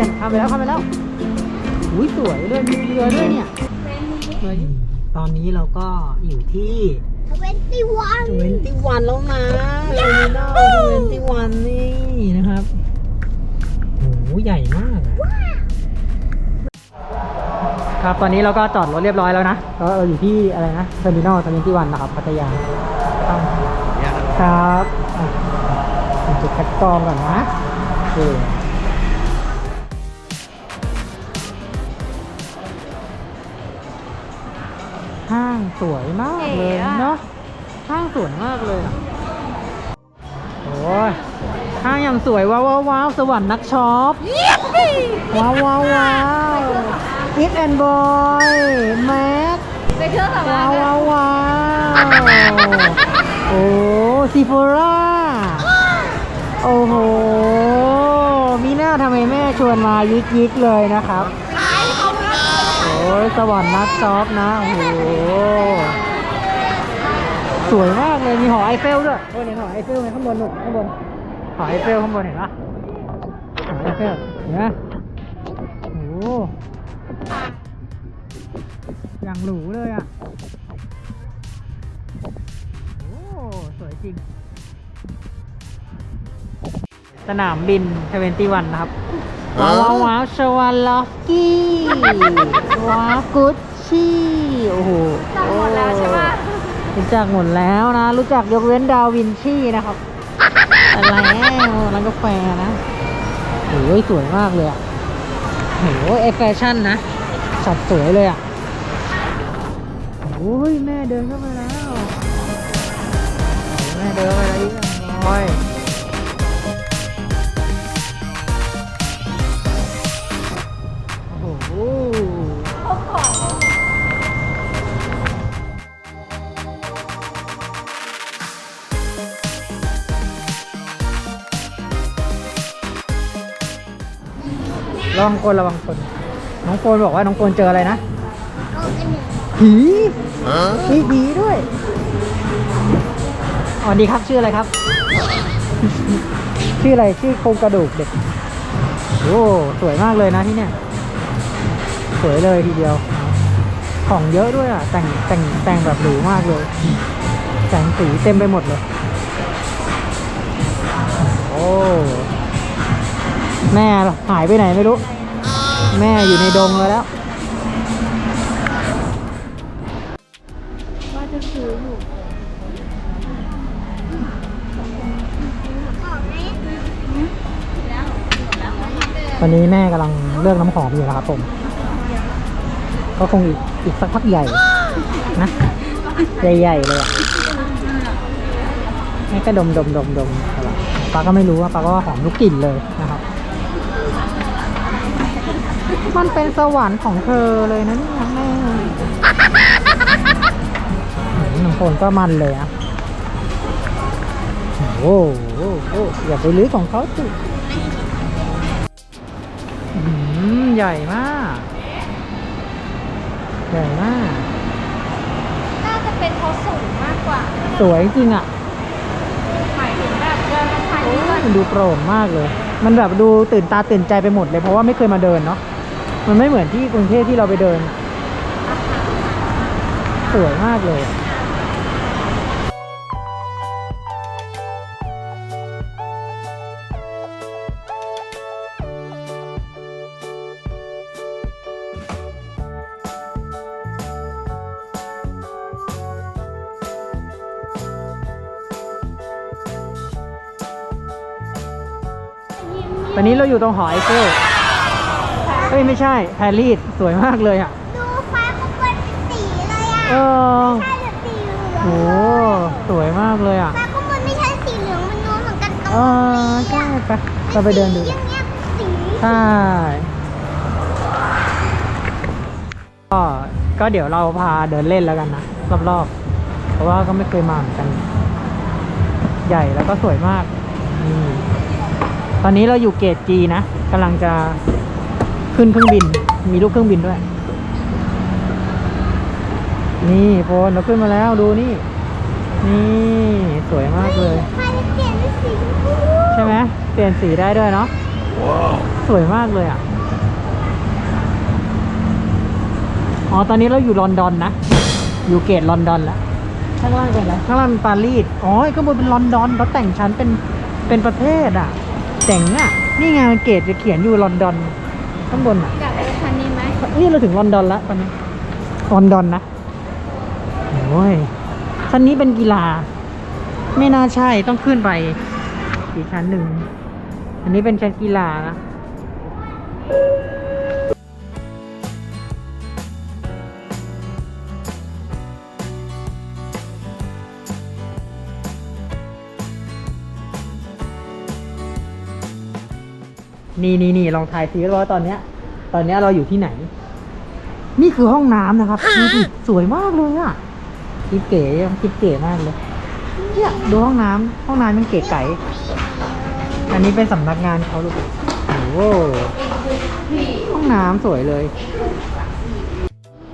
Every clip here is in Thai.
ยนข้ามไปแล้วข้ามไปแล้วอุ้ยสวยเลยมีเรือด้วยเนี่ยเฮ้ยตอนนี้เราก็อยู่ที่ทเวนตี้วัน21แล้วนะเทอร์มินอล21นี่นะครับโหใหญ่มากอะครับตอนนี้เราก็จอดรถเรียบร้อยแล้วนะก็เราอยู่ที่อะไรนะเทอร์มินอล21นะครับพัทยาครับครับอะถึงจุดคัดกรองก่อนนะโอเค ห้างสวยมากเลยเนาะห้างสวยมากเลยอะโอ้ยห้างอย่างสวยว้าวว้าวว้าวสวรรค์นักช็อปว้าวว้าวว้าวอิฟแอนบอยแม็กไปเครื่องสำว้าอาวงว้าวว้าวโอ้ซีโฟราโอ้โหมีหน้าทำไมแม่ชวนมายิกยิกๆเลยนะครับโอ้ ยสวรรค์นักช็อปนะ โอ้โห สวยมากเลย มีหอไอเฟลด้วยโอ้ยเห็นหอไอเฟลไหมข้างบนหนุนข้างบน หอไอเฟลข้างบนเห็นปะหอไอเฟลเห็นไหมโอ้โหอย่างหรูเลยอะ โอ้สวยจริง สนามบินเทเวนตี้วันนะครับ ว้าวว้าวว้าวชวาลอฟกี้ว้าวกุชชี่โอ้โหจำหมดแล้วใช่ปะรู้จักหมดแล้วนะ รู้จักยกเว้นดาวินชีนะครับอะไรร้านกาแฟนะโอ้ยสวยมากเลยอะโอ้ยไอแฟชั่นนะสัดสวยเลยอะโอ้ยแม่เดินเข้ามาแล้ว แม่เดินเข้ามาแล้วอีกโอ้ ระวังคนระวังคน น้องโฟนบอกว่าน้องโฟนเจออะไรนะผีมีผีด้วยอ๋อดีครับชื่ออะไรครับ ชื่ออะไรชื่อโครงกระดูกเด็กโอ้สวยมากเลยนะที่เนี่ย สวยเลยทีเดียว ของเยอะด้วยอะ แต่งแต่งแต่งแบบหรูมากเลยแสงสีเต็มไปหมดเลย โอ้แม่หายไปไหนไม่รู้ แม่อยู่ในดงเลยแล้วว่าจะซื้ออยู่ตอนนี้แม่กำลังเลือกน้ำหอมอยู่นะครับผม ก็คงอีกอีกสักพักใหญ่นะใหญ่ๆเลยอะแม่ก็ดมดมดมดมเอาล่ะป้าก็ไม่รู้ว่าป้าก็ว่าหอมทุกกลิ่นเลยนะครับมันเป็นสวรรค์ของเธอเลยนะเนี่ยแม่หนึ่งคนก็มันเลยอะโอ้โหโอ้โหอย่าไปลื้อของเขาสิอืมใหญ่มาก ใหญ่มาก น่าจะเป็นเขาสูงมากกว่าสวยจริงอะหมายถึงแบบเดินมาถ่ายรูปก่อนมันดูโปร่งมากเลย มันแบบดูตื่นตาตื่นใจไปหมดเลยเพราะว่าไม่เคยมาเดินเนาะมันไม่เหมือนที่กรุงเทพที่เราไปเดิน สวยมากเลย ตอนนี้เราอยู่ตรงหอไอเฟลเฮ้ยไม่ใช่แพรรีสสวยมากเลยอะ ดูฟ้าข้างบนเป็นสีเลยอะเออ ใช่แบบสีเหลืองโหสวยมากเลยอะ ฟ้าข้างบนไม่ใช่สีเหลืองมันนูนเหมือนกันตรงเออใช่ไปเราไปเดินดูอย่างเงี้ยสีใช่ก็ก็เดี๋ยวเราพาเดินเล่นแล้วกันนะรอบๆเพราะว่าก็ไม่เคยมาเหมือนกัน ใหญ่แล้วก็สวยมากนี่ ตอนนี้เราอยู่เกตจีนะกำลังจะขึ้นเครื่องบิน มีลูกเครื่องบินด้วย นี่โฟนเราขึ้นมาแล้วดูนี่ นี่สวยมากเลย ใช่ไหมเปลี่ยนสีได้ด้วยเนาะสวยมากเลยอะ อ๋อ ตอนนี้เราอยู่ลอนดอนนะ อยู่เกตลอนดอนแล้วข้างล่างเป็นอะไรข้างล่างเป็นปารีส อ๋อข้างบนเป็นลอนดอนเขาแต่งชั้นเป็นเป็นประเทศอะ จ๋งอะ นี่ไงมันเกตจะเขียนอยู่ลอนดอนข้างบนอะ อยากไปคันนี้ไหมนี่เราถึงลอนดอนแล้วตอนนี้ ลอนดอนนะโอ้ยชั้นนี้เป็นกีฬา ไม่น่าใช่ต้องขึ้นไปอีกชั้นหนึ่ง อันนี้เป็นชั้นกีฬานะ นี่นี่นี่ลองทายซิว่าตอนเนี้ย ตอนเนี้ยเราอยู่ที่ไหน นี่คือห้องน้ำนะครับดูดิสวยมากเลยอะคิดเก๋ยังคิดเก๋มากเลย เนี่ยดูห้องน้ำห้องน้ำมันเก๋ไก๋อันนี้เป็นสำนักงานเขาลูกโอ้โหห้องน้ำสวยเลย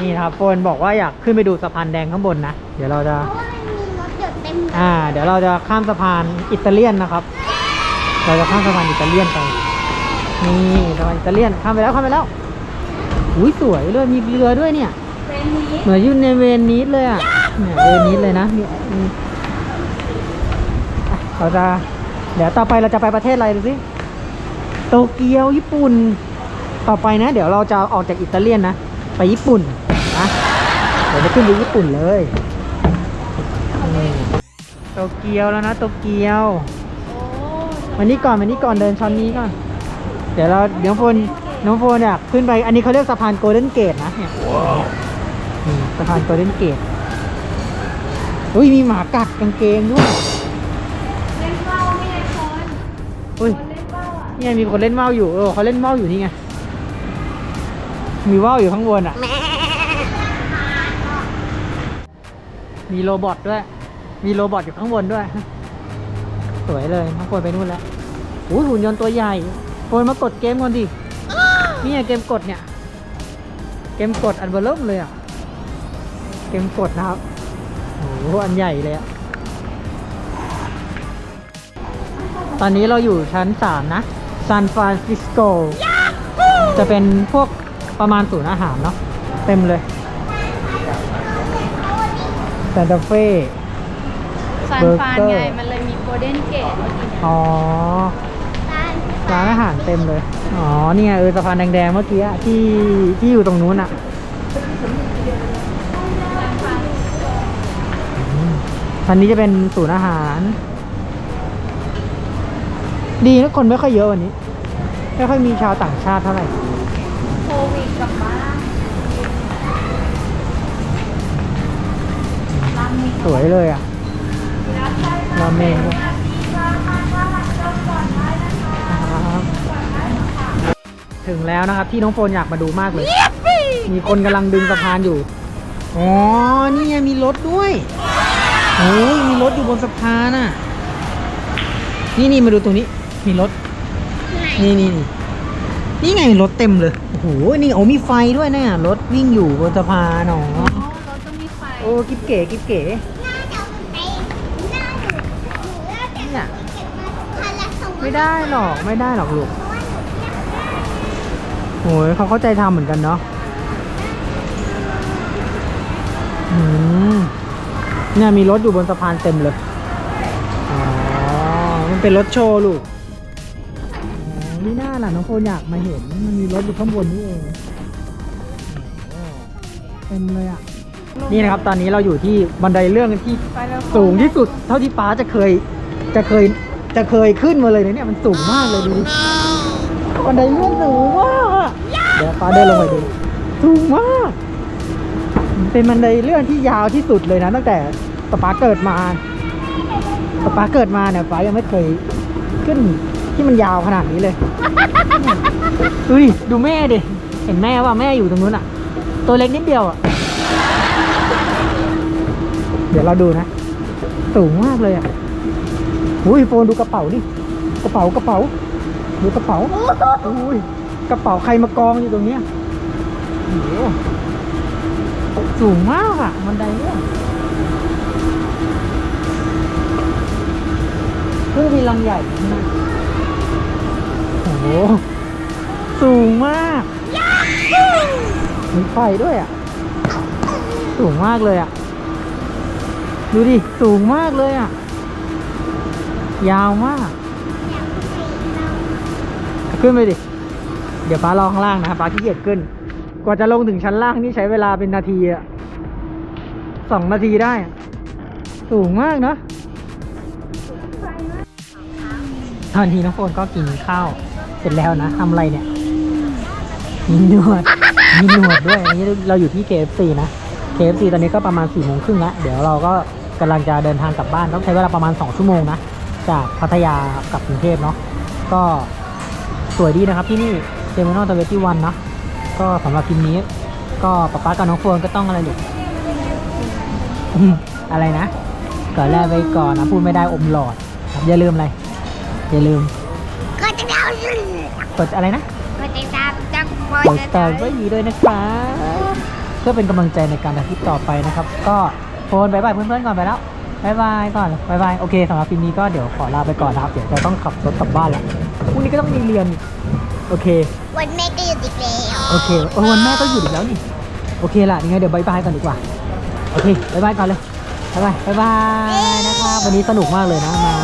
นี่นะครับโฟนบอกว่าอยากขึ้นไปดูสะพานแดงข้างบนนะ เดี๋ยวเราจะ เพราะว่ามันมีรถหยดเต็มเลย อ่า เดี๋ยวเราจะข้ามสะพานอิตาเลียนนะครับ เราจะข้ามสะพานอิตาเลียนไป นี่สะพานอิตาเลียนข้ามไปแล้วข้ามไปแล้วอุ้ยสวยเลยมีเรือด้วยเนี่ยเฟรนนี้เหมือนอยู่ในเวนิสเลยอะเนี่ยเวนิสเลยนะมีมีอะเราจะเดี๋ยวต่อไปเราจะไปประเทศอะไรดูสิโตเกียวญี่ปุ่น ต่อไปนะ เดี๋ยวเราจะออกจากอิตาเลียนนะ ไปญี่ปุ่นนะเดี๋ยวจะขึ้นไปญี่ปุ่นเลยนี่โตเกียวแล้วนะโตเกียวโอ้วันนี้ก่อนวันนี้ก่อนเดินช้อนนี้ก่อนเดี๋ยวเราเดี๋ยวโฟนน้องโฟนเนี่ยขึ้นไปอันนี้เขาเรียกสะพานโกลเด้นเกตนะเนี่ยนี่สะพานโกลเด้นเกตอุ้ยมีหมากัดกางเกงด้วยเล่นเบ้าไม่ไงคนอุ้ยคนเล่นเบ้าอะนี่ไงมีคนเล่นว่าวอยู่เออเขาเล่นว่าวอยู่นี่ไงมีว่าวอยู่ข้างบนอะ มีโรบอทด้วย มีโรบอทอยู่ข้างบนด้วย สวยเลยน้องโฟนไปนู่นแล้วโอ้ยหุ่นยนต์ตัวใหญ่ โฟนมากดเกมก่อนดินี่ไงเกมกดเนี่ย เกมกดอันเบอร์เริ่มเลยอะ เกมกดนะครับโอ้โหอันใหญ่เลยอะ ตอนนี้เราอยู่ชั้น 3 นะซานฟรานซิสโกจะเป็นพวกประมาณศูนย์อาหารเนาะเต็มเลยซานตาเฟ่ซานฟรานเบอร์เกอร์ไง มันเลยมีโกลเด้นเกตอ๋อ ร้านอาหารเต็มเลย อ๋อนี่ไงเออสะพานแดงๆเมื่อกี้ที่ที่อยู่ตรงนู้นอะอันนี้จะเป็นศูนย์อาหาร ดีนะคนไม่ค่อยเยอะวันนี้ ไม่ค่อยมีชาวต่างชาติเท่าไหร่โควิดกลับบ้านสวยเลยอะราเมง ถึงแล้วนะครับ ที่น้องโฟนอยากมาดูมากเลย มีคนกำลังดึงสะพานอยู่ อ๋อ นี่ไงมีรถด้วยโอ้ยมีรถอยู่บนสะพานอะ นี่นี่มาดูตรงนี้ มีรถ นี่นี่นี่นี่ไงรถเต็มเลย โอ้โห นี่โอ้มีไฟด้วยเนี่ยรถวิ่งอยู่บนสะพานอ๋ออ๋อรถต้องมีไฟ โอ้กิ๊บเก๋กิ๊บเก๋น่าจะเอาไปหน้าหนูหนูน่าจะเนี่ยเก็บมาคันละสองไม่ได้หรอก ไม่ได้หรอกลูก โอ้ยเขาเข้าใจทำเหมือนกันเนาะอืมเนี่ยมีรถอยู่บนสะพานเต็มเลย อ๋อ มันเป็นรถโชว์ลูกนี่น่าล่ะน้องโฟนอยากมาเห็น มันมีรถอยู่ข้างบนนี่เองเต็มเลยอะ นี่นะครับตอนนี้เราอยู่ที่บันไดเลื่อนที่สูงที่สุด เท่าที่ป้าจะเคย จะเคย จะเคยขึ้นมาเลยเนี่ยมันสูงมากเลยดูบันไดเลื่อนสูงมากอะ เดี๋ยวป้าเดินลงไปดูสูงมาก เป็นบันไดเลื่อนที่ยาวที่สุดเลยนะ ตั้งแต่ป้าเกิดมาป้าเกิดมาเนี่ยป้ายังไม่เคยขึ้นที่มันยาวขนาดนี้เลยอุ้ยดูแม่ดิเห็นแม่ว่าแม่อยู่ตรงนู้นอะตัวเล็กนิดเดียวอะเดี๋ยวเราดูนะ สูงมากเลยอะอุ้ยโฟนดูกระเป๋าดิกระเป๋ากระเป๋าดูกระเป๋าอุ้ย กระเป๋าใครมากองอยู่ตรงเนี้ยโอ้โหสูงมากอะบันไดเนี่ยเครื่องบินลำใหญ่นะโอ้โห สูงมากมีไฟด้วยอะ สูงมากเลยอะ ดูดิ สูงมากเลยอะ ยาวมาก ขึ้นไปดิ เดี๋ยวฟ้ารอข้างล่างนะครับฟ้าขี้เกียจขึ้น กว่าจะลงถึงชั้นล่างนี่ใช้เวลาเป็นนาทีอะสองนาทีได้ สูงมากเนาะตอนนี้น้องโฟนก็กินข้าว เสร็จแล้วนะทำอะไรเนี่ยมีหนวดมีหนวดด้วยอันนี้เราอยู่ที่ KFC นะ KFC ตอนนี้ก็ประมาณ4ี่โมงครึ่งแล้วเดี๋ยวเราก็กำลังจะเดินทางกลับบ้านต้องใช้เวลาประมาณ 2 ชั่วโมงนะ จากพัทยากลับกรุงเทพเนาะก็สวยดีนะครับที่นี่ เทอร์มินอลทเวตี้วันเนาะก็สำหรับคลิปนี้ ก็ป๊าป๊ากับน้องโฟนก็ต้องอะไรหนูอืมอะไรนะก่อนแรกไปก่อนนะพูดไม่ได้อมหลอดครับอย่าลืมอะไร อย่าลืมก็จะเอาสิกดอะไรนะก็จะตามจังบกดแต่ไว้ดีด้วยนะครับ เพื่อเป็นกำลังใจในการทำคลิปต่อไปนะครับ ก็โฟนบายบายเพื่อนๆก่อนไปแล้วบายบายก่อนบายบายโอเคสำหรับคลิปนี้ก็เดี๋ยวขอลาไปก่อนนะครับ เดี๋ยวจะต้องขับรถกลับบ้านแล้วพรุ่งนี้ก็ต้องมีเรียนอีก โอเค วันแม่ก็อยู่อีกแล้วโอเคโอ้วันแม่ก็หยุดอีกแล้วนี่ โอเคละยังไงเดี๋ยวบายบายก่อนดีกว่า โอเคบายบายก่อนเลยบายบายบายบายนะครับ วันนี้สนุกมากเลยนะมา